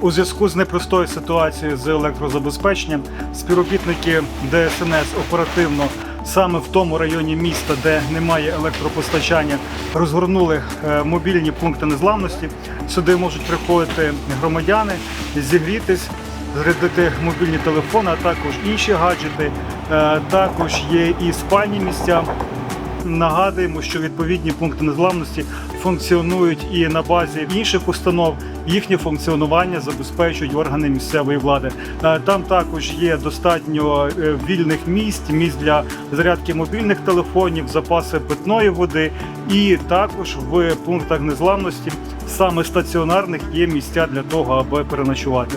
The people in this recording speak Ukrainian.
У зв'язку з непростою ситуацією з електрозабезпеченням співробітники ДСНС оперативно саме в тому районі міста, де немає електропостачання, розгорнули е, мобільні пункти незламності. Сюди можуть приходити громадяни, зігрітись, зарядити мобільні телефони, а також інші гаджети. Е, Також є і спальні місця. Нагадуємо, що відповідні пункти незламності функціонують і на базі інших установ. Їхнє функціонування забезпечують органи місцевої влади. Е, Там також є достатньо е, вільних місць, місць для зарядки мобільних телефонів, запаси питної води, і також в пунктах незламності саме стаціонарних є місця для того, аби переночувати.